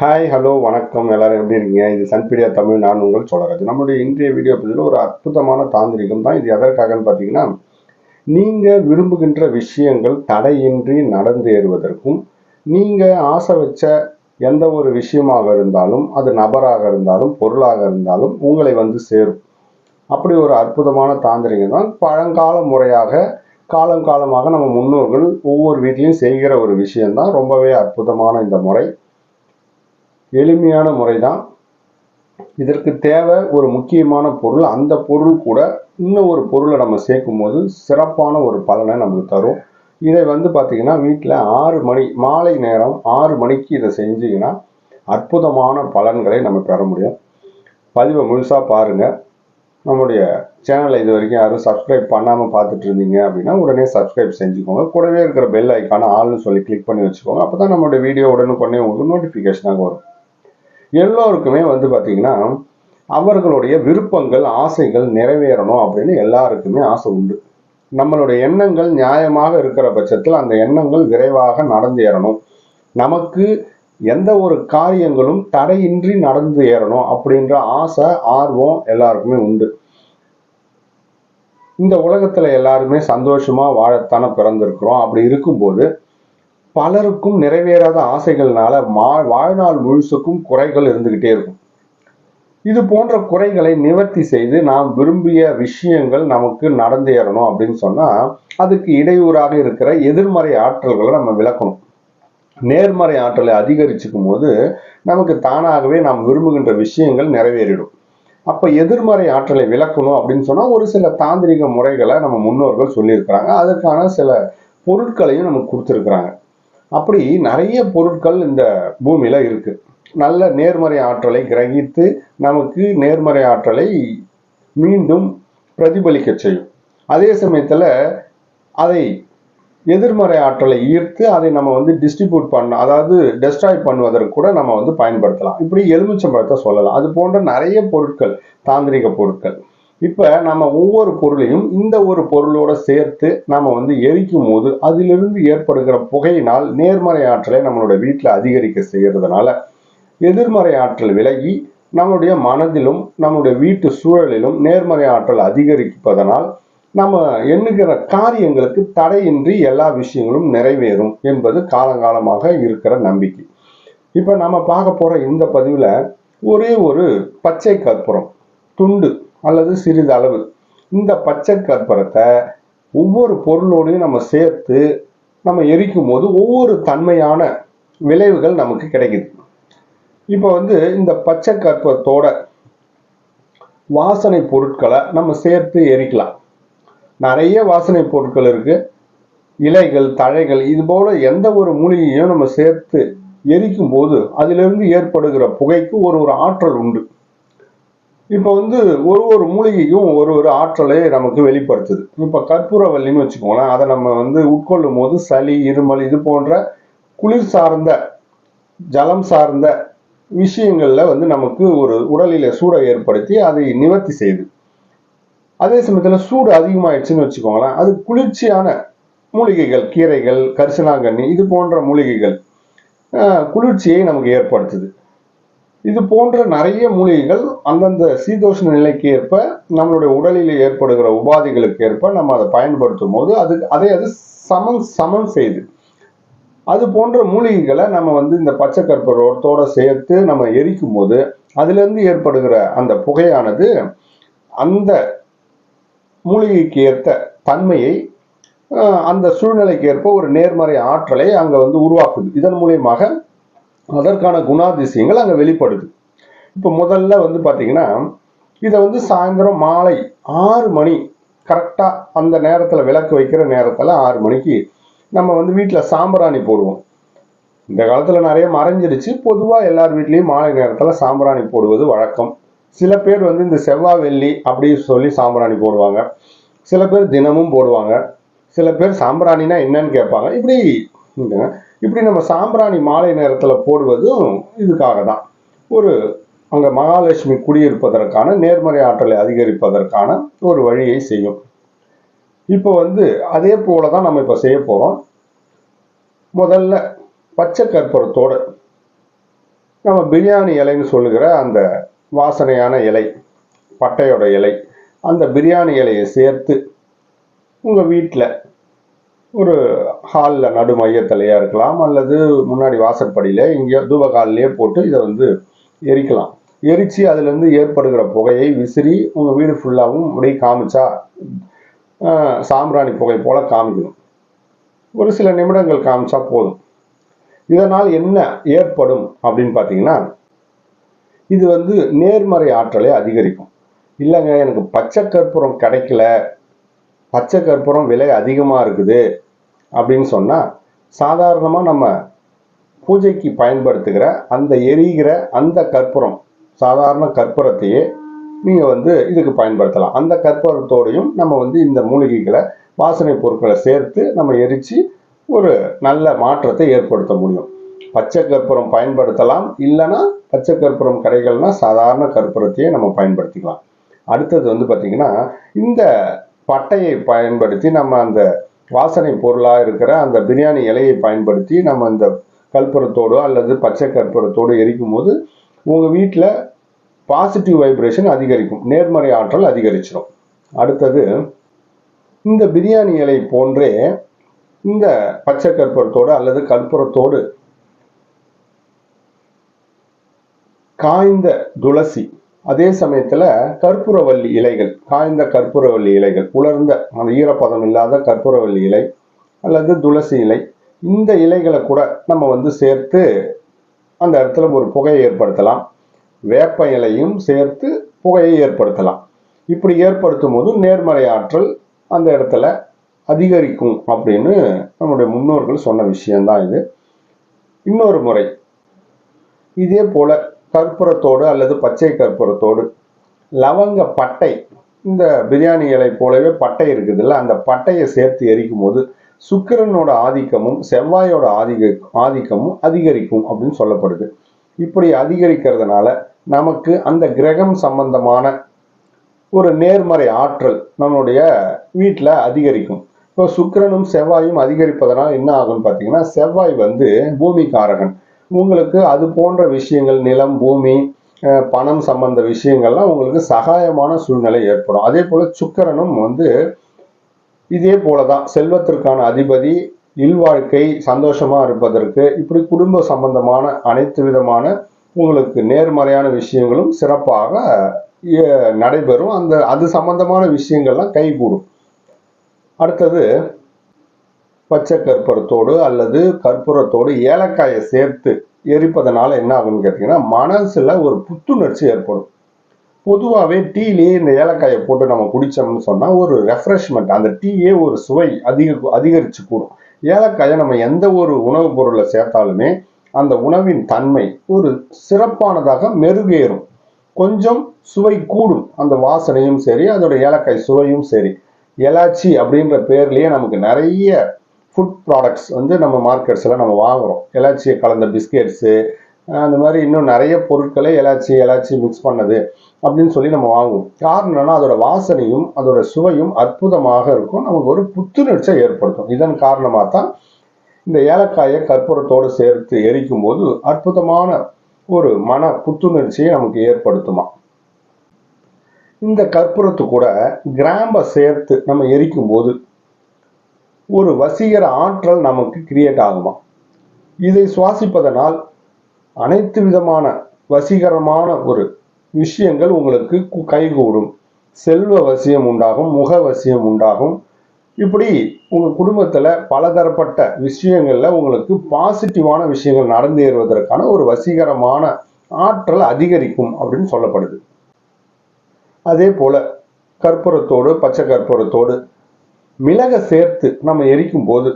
Hi hello வணக்கம். எல்லாரும் எப்படி இருக்கீங்க? இது சன்பீடியா தமிழ். நான் உங்கள் சோழராஜ். நம்மளுடைய இன்றைய வீடியோ பதிவில் ஒரு அற்புதமான தாந்திரிகம் தான் இது. எதற்காகன்னு பார்த்தீங்கன்னா நீங்கள் விரும்புகின்ற விஷயங்கள் தடையின்றி நடந்தேறுவதற்கும் நீங்கள் ஆசை வச்ச எந்த ஒரு விஷயமாக இருந்தாலும் அது நபராக இருந்தாலும் பொருளாக இருந்தாலும் உங்களை வந்து சேரும். அப்படி ஒரு அற்புதமான தாந்திரிகம் தான். பழங்கால முறையாக காலங்காலமாக நம்ம முன்னோர்கள் ஒவ்வொரு வீட்லையும் செய்கிற ஒரு விஷயம்தான். ரொம்பவே அற்புதமான இந்த முறை. எளிமையான முறை தான் இதற்கு தேவை ஒரு முக்கியமான பொருள். அந்த பொருள் கூட இன்னும் ஒரு பொருளை நம்ம சேர்க்கும் போது சிறப்பான ஒரு பலனை நமக்கு தரும். இதை வந்து பார்த்தீங்கன்னா வீட்டில் ஆறு மணி மாலை நேரம் ஆறு மணிக்கு இதை செஞ்சீங்கன்னா அற்புதமான பலன்களை நம்ம பெற முடியும். பதிவை முழுசாக பாருங்கள் நம்முடைய சேனலை இது வரைக்கும் யாரும் சப்ஸ்கிரைப் பண்ணாமல் பார்த்துட்டு இருந்தீங்க அப்படின்னா உடனே சப்ஸ்கிரைப் செஞ்சுக்கோங்க. கூடவே இருக்கிற பெல் ஐக்கான ஆள்னு சொல்லி கிளிக் பண்ணி வச்சுக்கோங்க. அப்போ தான் நம்மளுடைய வீடியோ உடனுக்குடனே உங்களுக்கு நோட்டிஃபிகேஷனாக வரும். எல்லோருக்குமே வந்து பார்த்தீங்கன்னா அவர்களுடைய விருப்பங்கள் ஆசைகள் நிறைவேறணும் அப்படின்னு எல்லாருக்குமே ஆசை உண்டு. நம்மளுடைய எண்ணங்கள் நியாயமாக இருக்கிற பட்சத்தில் அந்த எண்ணங்கள் விரைவாக நடந்தேறணும் நமக்கு எந்த ஒரு காரியங்களும் தடையின்றி நடந்து ஏறணும் அப்படின்ற ஆசை ஆர்வம் எல்லாருக்குமே உண்டு. இந்த உலகத்தில் எல்லாருமே சந்தோஷமாக வாழத்தானே பிறந்திருக்கிறோம். அப்படி இருக்கும்போது பலருக்கும் நிறைவேறாத ஆசைகள்னால மா வாழ்நாள் முழுசுக்கும் குறைகள் இருந்துகிட்டே இருக்கும். இது போன்ற குறைகளை நிவர்த்தி செய்து நாம் விரும்பிய விஷயங்கள் நமக்கு நடந்தேறணும் அப்படின்னு சொன்னால் அதுக்கு இடையூறாக இருக்கிற எதிர்மறை ஆற்றல்களை நம்ம விளக்கணும். நேர்மறை ஆற்றலை அதிகரிச்சுக்கும் போது நமக்கு தானாகவே நாம் விரும்புகின்ற விஷயங்கள் நிறைவேறிடும். அப்போ எதிர்மறை ஆற்றலை விளக்கணும் அப்படின்னு சொன்னால் ஒரு சில தாந்திரிக முறைகளை நம்ம முன்னோர்கள் சொல்லியிருக்கிறாங்க. அதற்கான சில பொருட்களையும் நமக்கு கொடுத்துருக்குறாங்க. அப்படி நிறைய பொருட்கள் இந்த பூமியில இருக்கு. நல்ல நேர்மறை ஆற்றலை கிரகித்து நமக்கு நேர்மறை ஆற்றலை மீண்டும் பிரதிபலிக்க செய்யும். அதே சமயத்துல அதை எதிர்மறை ஆற்றலை ஈர்த்து அதை நம்ம வந்து டிஸ்ட்ரிபியூட் பண்ண அதாவது டெஸ்ட்ராய் பண்ணுவதற்கு கூட நம்ம வந்து பயன்படுத்தலாம். இப்படி எலுமிச்சம்பழத்தை சொல்லலாம். அது போன்ற நிறைய பொருட்கள் தாந்திரிக பொருட்கள். இப்போ நம்ம ஒவ்வொரு பொருளையும் இந்த ஒரு பொருளோட சேர்த்து நம்ம வந்து எரிக்கும் போது அதிலிருந்து ஏற்படுகிற புகையினால் நேர்மறை ஆற்றலை நம்மளோட வீட்டில் அதிகரிக்க செய்கிறதுனால எதிர்மறை ஆற்றல் விலகி நம்மளுடைய மனதிலும் நம்முடைய வீட்டு சூழலிலும் நேர்மறை ஆற்றல் அதிகரிப்பதனால் நம்ம எண்ணுகிற காரியங்களுக்கு தடையின்றி எல்லா விஷயங்களும் நிறைவேறும் என்பது காலங்காலமாக இருக்கிற நம்பிக்கை. இப்போ நம்ம பார்க்க போகிற இந்த பதிவில் ஒரே ஒரு பச்சை கற்பூரம் துண்டு அல்லது சிறிதளவு இந்த பச்சை கற்பூரத்தை ஒவ்வொரு பொருளோடையும் நம்ம சேர்த்து நம்ம எரிக்கும் போது ஒவ்வொரு தன்மையான விளைவுகள் நமக்கு கிடைக்குது. இப்போ வந்து இந்த பச்சை கற்பூரத்தோட வாசனை பொருட்களை நம்ம சேர்த்து எரிக்கலாம். நிறைய வாசனை பொருட்கள் இருக்கு. இலைகள் தழைகள் இது போல எந்த ஒரு மூலிகையும் நம்ம சேர்த்து எரிக்கும் போது அதிலிருந்து ஏற்படுகிற புகைக்கு ஒரு ஒரு ஆற்றல் உண்டு. இப்போ வந்து ஒரு ஒரு மூலிகைக்கும் ஒரு ஒரு ஆற்றலை நமக்கு வெளிப்படுத்துது. இப்போ கற்பூரவல்லின்னு வச்சுக்கோங்களேன் அதை நம்ம வந்து உட்கொள்ளும் போது சளி இருமல் இது போன்ற குளிர் சார்ந்த ஜலம் சார்ந்த விஷயங்களில் வந்து நமக்கு ஒரு உடலில் சூடை ஏற்படுத்தி அதை நிவர்த்தி செய்யுது. அதே சமயத்தில் சூடு அதிகமாயிடுச்சுன்னு வச்சுக்கோங்களேன் அது குளிர்ச்சியான மூலிகைகள் கீரைகள் கரிசனாங்கண்ணி இது போன்ற மூலிகைகள் குளிர்ச்சியை நமக்கு ஏற்படுத்துது. இது போன்ற நிறைய மூலிகைகள் அந்தந்த சீதோஷ்ண நிலைக்கு ஏற்ப நம்மளுடைய உடலில் ஏற்படுகிற உபாதைகளுக்கு ஏற்ப நம்ம அதை பயன்படுத்தும் போது அது அதை அது சமம் சமம் செய்து. அது போன்ற மூலிகைகளை நம்ம வந்து இந்த பச்சை கற்பூரத்தோட சேர்த்து நம்ம எரிக்கும் போது அதிலிருந்து ஏற்படுகிற அந்த புகையானது அந்த மூலிகைக்கு ஏற்ற தன்மையை அந்த சூழ்நிலைக்கு ஏற்ப ஒரு நேர்மறை ஆற்றலை அங்கே வந்து உருவாக்குது. இதன் மூலியமாக அதற்கான குணாதிசயங்கள் அங்கே வெளிப்படுது. இப்போ முதல்ல வந்து பார்த்தீங்கன்னா இதை வந்து சாயந்தரம் மாலை ஆறு மணி கரெக்டாக அந்த நேரத்தில் விளக்கு வைக்கிற நேரத்தில் ஆறு மணிக்கு நம்ம வந்து வீட்டில் சாம்பிராணி போடுவோம். இந்த காலத்தில் நிறைய மறைஞ்சிருச்சு. பொதுவாக எல்லார் வீட்லேயும் மாலை நேரத்தில் சாம்பிராணி போடுவது வழக்கம். சில பேர் வந்து இந்த செவ்வாய் வெள்ளி அப்படி சொல்லி சாம்பிராணி போடுவாங்க. சில பேர் தினமும் போடுவாங்க. சில பேர் சாம்பிராணினா என்னன்னு கேட்பாங்க. இப்படி இப்படி நம்ம சாம்பிராணி மாலை நேரத்தில் போடுவதும் இதுக்காக தான் ஒரு அங்கே மகாலட்சுமி குடியிருப்பதற்கான நேர்மறை ஆற்றலை அதிகரிப்பதற்கான ஒரு வழியை செய்யும். இப்போ வந்து அதே போல தான் நம்ம இப்போ செய்ய போகிறோம் முதல்ல பச்சை கற்பூரத்தோடு நம்ம பிரியாணி இலைன்னு சொல்லுகிற அந்த வாசனையான இலை பட்டையோட இலை அந்த பிரியாணி இலையை சேர்த்து உங்கள் வீட்டில் ஒரு ஹாலில் நடு மையத்திலையாக இருக்கலாம் அல்லது முன்னாடி வாசற்படியில் இங்கே தூபகாலிலேயே போட்டு இதை வந்து எரிக்கலாம். எரித்து அதுலேருந்து ஏற்படுகிற புகையை விசிறி உங்கள் வீடு ஃபுல்லாகவும் அப்படியே காமிச்சா சாம்பிராணி புகை போல் காமிக்கணும். ஒரு சில நிமிடங்கள் காமிச்சா போதும். இதனால் என்ன ஏற்படும் அப்படின்னு பார்த்தீங்கன்னா இது வந்து நேர்மறை ஆற்றலை அதிகரிக்கும். இல்லைங்க எனக்கு பச்சை கற்பூரம் கிடைக்கல. பச்சை கற்பூரம் விலை அதிகமாக இருக்குது. அப்படின்னு சொன்னால் சாதாரணமாக நம்ம பூஜைக்கு பயன்படுத்துகிற அந்த எரிகிற அந்த கற்பூரம் சாதாரண கற்பூரத்தையே நீங்கள் வந்து இதுக்கு பயன்படுத்தலாம். அந்த கற்பூரத்தோடையும் நம்ம வந்து இந்த மூலிகைகளை வாசனை பொருட்களை சேர்த்து நம்ம எரித்து ஒரு நல்ல மாற்றத்தை ஏற்படுத்த முடியும். பச்சை கற்பூரம் பயன்படுத்தலாம். இல்லைன்னா பச்சை கற்பூரம் கடைகள்னால் சாதாரண கற்பூரத்தையே நம்ம பயன்படுத்திக்கலாம். அடுத்தது வந்து பார்த்திங்கன்னா இந்த பட்டையை பயன்படுத்தி நம்ம அந்த வாசனை பொருளாக இருக்கிற அந்த பிரியாணி இலையை பயன்படுத்தி நம்ம அந்த கற்பூரத்தோடோ அல்லது பச்சை கற்பூரத்தோடு எரிக்கும் போது உங்கள் வீட்டில் பாசிட்டிவ் வைப்ரேஷன் அதிகரிக்கும். நேர்மறை ஆற்றல் அதிகரிச்சிடும் அடுத்தது இந்த பிரியாணி இலை போன்றே இந்த பச்சை கற்பூரத்தோடு அல்லது கற்பூரத்தோடு காய்ந்த துளசி அதே சமயத்தில் கற்பூரவள்ளி இலைகள் காய்ந்த கற்பூரவள்ளி இலைகள் உலர்ந்த அந்த ஈரப்பதம் இல்லாத கற்பூரவள்ளி இலை அல்லது துளசி இலை இந்த இலைகளை கூட நம்ம வந்து சேர்த்து அந்த இடத்துல ஒரு புகையை ஏற்படுத்தலாம். வேப்ப இலையும் சேர்த்து புகையை ஏற்படுத்தலாம். இப்படி ஏற்படுத்தும் போது நேர்மறை ஆற்றல் அந்த இடத்துல அதிகரிக்கும் அப்படின்னு நம்முடைய முன்னோர்கள் சொன்ன விஷயம்தான் இது. இன்னொரு முறை இதே போல கற்பூரத்தோடு அல்லது பச்சை கற்பூரத்தோடு லவங்க பட்டை இந்த பிரியாணி இலை போலவே பட்டை இருக்குதுல்ல அந்த பட்டையை சேர்த்து எரிக்கும் போது சுக்கிரனோட ஆதிக்கமும் செவ்வாயோட ஆதிக்க ஆதிக்கமும் அதிகரிக்கும் அப்படின்னு சொல்லப்படுது. இப்படி அதிகரிக்கிறதுனால நமக்கு அந்த கிரகம் சம்பந்தமான ஒரு நேர்மறை ஆற்றல் நம்மளுடைய வீட்டில் அதிகரிக்கும். இப்போ சுக்கிரனும் செவ்வாயும் அதிகரிப்பதனால் என்ன ஆகும்னு பார்த்தீங்கன்னா செவ்வாய் வந்து பூமிக்காரகன். உங்களுக்கு அது போன்ற விஷயங்கள் நிலம் பூமி பணம் சம்பந்த விஷயங்கள்லாம் உங்களுக்கு சகாயமான சூழ்நிலை ஏற்படும். அதே போல சுக்கரனும் வந்து இதே போலதான். செல்வத்திற்கான அதிபதி இல்வாழ்க்கை சந்தோஷமா இருப்பதற்கு இப்படி குடும்ப சம்பந்தமான அனைத்து விதமான உங்களுக்கு நேர்மறையான விஷயங்களும் சிறப்பாக நடைபெறும். அந்த அது சம்பந்தமான விஷயங்கள்லாம் கைகூடும். அடுத்தது பச்சை கற்பூரத்தோடு அல்லது கற்பூரத்தோடு ஏலக்காயை சேர்த்து எரிப்பதனால என்ன ஆகும்னு கேட்டிங்கன்னா மனசுல ஒரு புத்துணர்ச்சி ஏற்படும். பொதுவாகவே டீலேயே இந்த ஏலக்காயை போட்டு நம்ம குடித்தோம்னு சொன்னால் ஒரு ரெஃப்ரெஷ்மெண்ட் அந்த டீயே ஒரு சுவை அதிக அதிகரிச்சு கூடும். ஏலக்காயை நம்ம எந்த ஒரு உணவுப் பொருளை சேர்த்தாலுமே அந்த உணவின் தன்மை ஒரு சிறப்பானதாக மெருகேறும். கொஞ்சம் சுவை கூடும் அந்த வாசனையும் சரி அதோட ஏலக்காய் சுவையும் சரி. எலாச்சி அப்படின்ற பேர்லேயே நமக்கு நிறைய ஃபுட் ப்ராடக்ட்ஸ் வந்து நம்ம மார்க்கெட்ஸில் நம்ம வாங்குறோம். எலாச்சியை கலந்த பிஸ்கெட்ஸு அந்த மாதிரி இன்னும் நிறைய பொருட்களை எலாச்சி எலாச்சி மிக்ஸ் பண்ணது அப்படின்னு சொல்லி நம்ம வாங்குவோம். காரணம் என்னன்னா அதோட வாசனையும் அதோட சுவையும் அற்புதமாக இருக்கும். நமக்கு ஒரு புத்துணர்ச்சியை ஏற்படுத்தும். இதன் காரணமாக தான் இந்த ஏலக்காயை கற்பூரத்தோடு சேர்த்து எரிக்கும் போது அற்புதமான ஒரு மன புத்துணர்ச்சியை நமக்கு ஏற்படுத்துமா. இந்த கற்பூரத்து கூட கிராம்பை சேர்த்து நம்ம எரிக்கும் போது ஒரு வசீகர ஆற்றல் நமக்கு கிரியேட் ஆகுமா? இதை சுவாசிப்பதனால் அனைத்து விதமான வசீகரமான ஒரு விஷயங்கள் உங்களுக்கு கைகூடும். செல்வ வசியம் உண்டாகும் முக வசியம் உண்டாகும். இப்படி உங்கள் குடும்பத்தில் பலதரப்பட்ட விஷயங்களில் உங்களுக்கு பாசிட்டிவான விஷயங்கள் நடந்தேறுவதற்கான ஒரு வசீகரமான ஆற்றல் அதிகரிக்கும் அப்படின்னு சொல்லப்படுது. அதே போல கற்பூரத்தோடு பச்சை கற்பூரத்தோடு மிளகை சேர்த்து நம்ம எரிக்கும் போது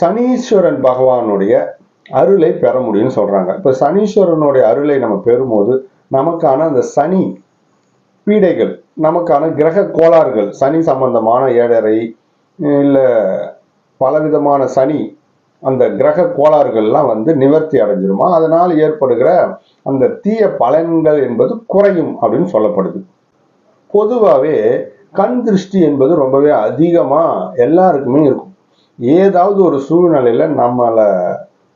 சனீஸ்வரன் பகவானுடைய அருளை பெற முடியும்னு சொல்றாங்க. இப்ப சனீஸ்வரனுடைய அருளை நம்ம பெறும்போது நமக்கான அந்த சனி பீடைகள் நமக்கான கிரக கோளாறுகள் சனி சம்பந்தமான ஏழரை இல்லை பலவிதமான சனி அந்த கிரக கோளாறுகள்லாம் வந்து நிவர்த்தி அடைஞ்சிருமா? அதனால் ஏற்படுகிற அந்த தீய பலன்கள் என்பது குறையும் அப்படின்னு சொல்லப்படுது. பொதுவாகவே கண் திருஷ்டி என்பது ரொம்பவே அதிகமாக எல்லாருக்குமே இருக்கும். ஏதாவது ஒரு சூழ்நிலையில் நம்மளை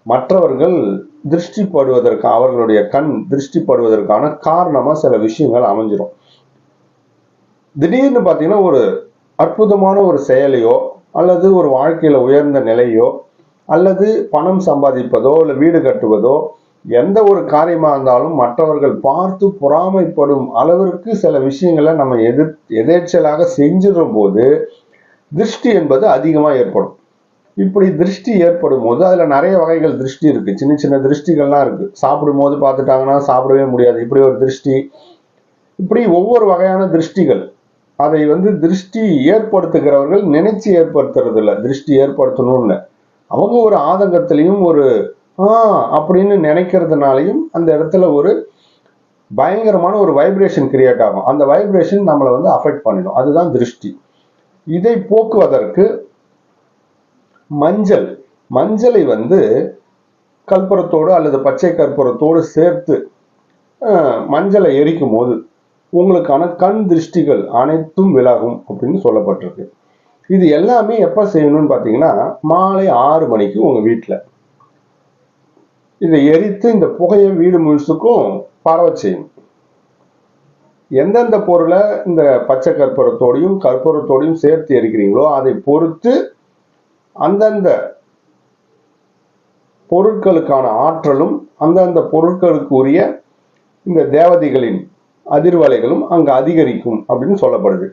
மற்றவர்கள் திருஷ்டி படுவதற்கு அவர்களுடைய கண் திருஷ்டி படுவதற்கான காரணமா சில விஷயங்கள் அமைஞ்சிரும். திடீர்னு பார்த்தீங்கன்னா ஒரு அற்புதமான ஒரு செயலையோ அல்லது ஒரு வாழ்க்கையில உயர்ந்த நிலையோ அல்லது பணம் சம்பாதிப்பதோ இல்லை வீடு கட்டுவதோ எந்த ஒரு காரியமாக இருந்தாலும் மற்றவர்கள் பார்த்து பொறாமைப்படும் அளவிற்கு சில விஷயங்களை நம்ம எதிர் எதேச்சலாக செஞ்சிடும் போது திருஷ்டி என்பது அதிகமாக ஏற்படும். இப்படி திருஷ்டி ஏற்படும் போது அதில் நிறைய வகைகள் திருஷ்டி இருக்குது சின்ன சின்ன திருஷ்டிகள்லாம் இருக்குது சாப்பிடும் போது பார்த்துட்டாங்கன்னா சாப்பிடவே முடியாது. இப்படி ஒரு திருஷ்டி. இப்படி ஒவ்வொரு வகையான திருஷ்டிகள். அதை வந்து திருஷ்டி ஏற்படுத்துகிறவர்கள் நினைச்சு ஏற்படுத்துறது இல்லை திருஷ்டி ஏற்படுத்தணும்னு. அவங்க ஒரு ஆதங்கத்திலையும் ஒரு ஆ அப்படின்னு நினைக்கிறதுனாலையும் அந்த இடத்துல ஒரு பயங்கரமான ஒரு வைப்ரேஷன் கிரியேட் ஆகும். அந்த வைப்ரேஷன் நம்மளை வந்து அஃபெக்ட் பண்ணிடும். அதுதான் திருஷ்டி. இதை போக்குவதற்கு மஞ்சள் மஞ்சளை வந்து கற்பூரத்தோடு அல்லது பச்சை கற்பூரத்தோடு சேர்த்து மஞ்சளை எரிக்கும் போது உங்களுக்கான கண் திருஷ்டிகள் அனைத்தும் விலகும் அப்படின்னு சொல்லப்பட்டிருக்கு. இது எல்லாமே எப்போ செய்யணும்னு பார்த்தீங்கன்னா மாலை ஆறு மணிக்கு உங்கள் வீட்டில் இதை எரித்து இந்த புகையை வீடு முழுசுக்கும் பரவ செய்யும். எந்தெந்த பொருளை இந்த பச்சை கற்பூரத்தோடையும் கற்பூரத்தோடையும் சேர்த்து எரிக்கிறீங்களோ அதை பொறுத்து அந்தந்த பொருட்களுக்கான ஆற்றலும் அந்தந்த பொருட்களுக்கு உரிய இந்த தேவதைகளின் அதிர்வலைகளும் அங்கு அதிகரிக்கும் அப்படின்னு சொல்லப்படுது.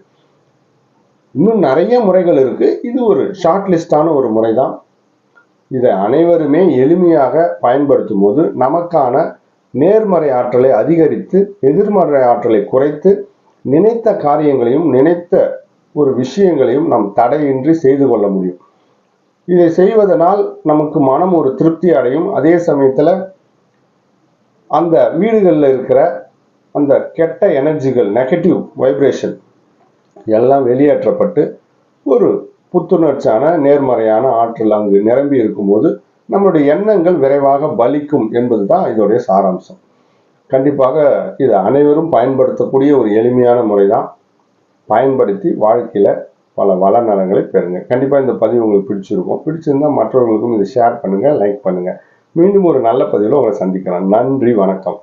இன்னும் நிறைய முறைகள் இருக்கு. இது ஒரு ஷார்ட் லிஸ்டான ஒரு முறை தான் இதை அனைவருமே எளிமையாக பயன்படுத்தும் போது நமக்கான நேர்மறை ஆற்றலை அதிகரித்து எதிர்மறை ஆற்றலை குறைத்து நினைத்த காரியங்களையும் நினைத்த ஒரு விஷயங்களையும் நாம் தடையின்றி செய்து கொள்ள முடியும். இதை செய்வதனால் நமக்கு மனம் ஒரு திருப்தி அடையும். அதே சமயத்தில் அந்த வீடுகளில் இருக்கிற அந்த கெட்ட எனர்ஜிகள் நெகட்டிவ் வைப்ரேஷன் எல்லாம் வெளியேற்றப்பட்டு ஒரு புத்துணர்ச்சியான நேர்மறையான ஆற்றல் அங்கு நிரம்பி இருக்கும்போது நம்மளுடைய எண்ணங்கள் விரைவாக பலிக்கும் என்பது தான் இதோடைய சாராம்சம். கண்டிப்பாக இது அனைவரும் பயன்படுத்தக்கூடிய ஒரு எளிமையான முறை தான் பயன்படுத்தி வாழ்க்கையில் பல வள நலங்களை பெறுங்க. கண்டிப்பாக இந்த பதிவு உங்களுக்கு பிடிச்சிருக்கும். பிடிச்சிருந்தா மற்றவர்களுக்கும் இதை ஷேர் பண்ணுங்கள் லைக் பண்ணுங்கள் மீண்டும் ஒரு நல்ல பதிவில் உங்களை சந்திக்கிறேன் நன்றி வணக்கம்.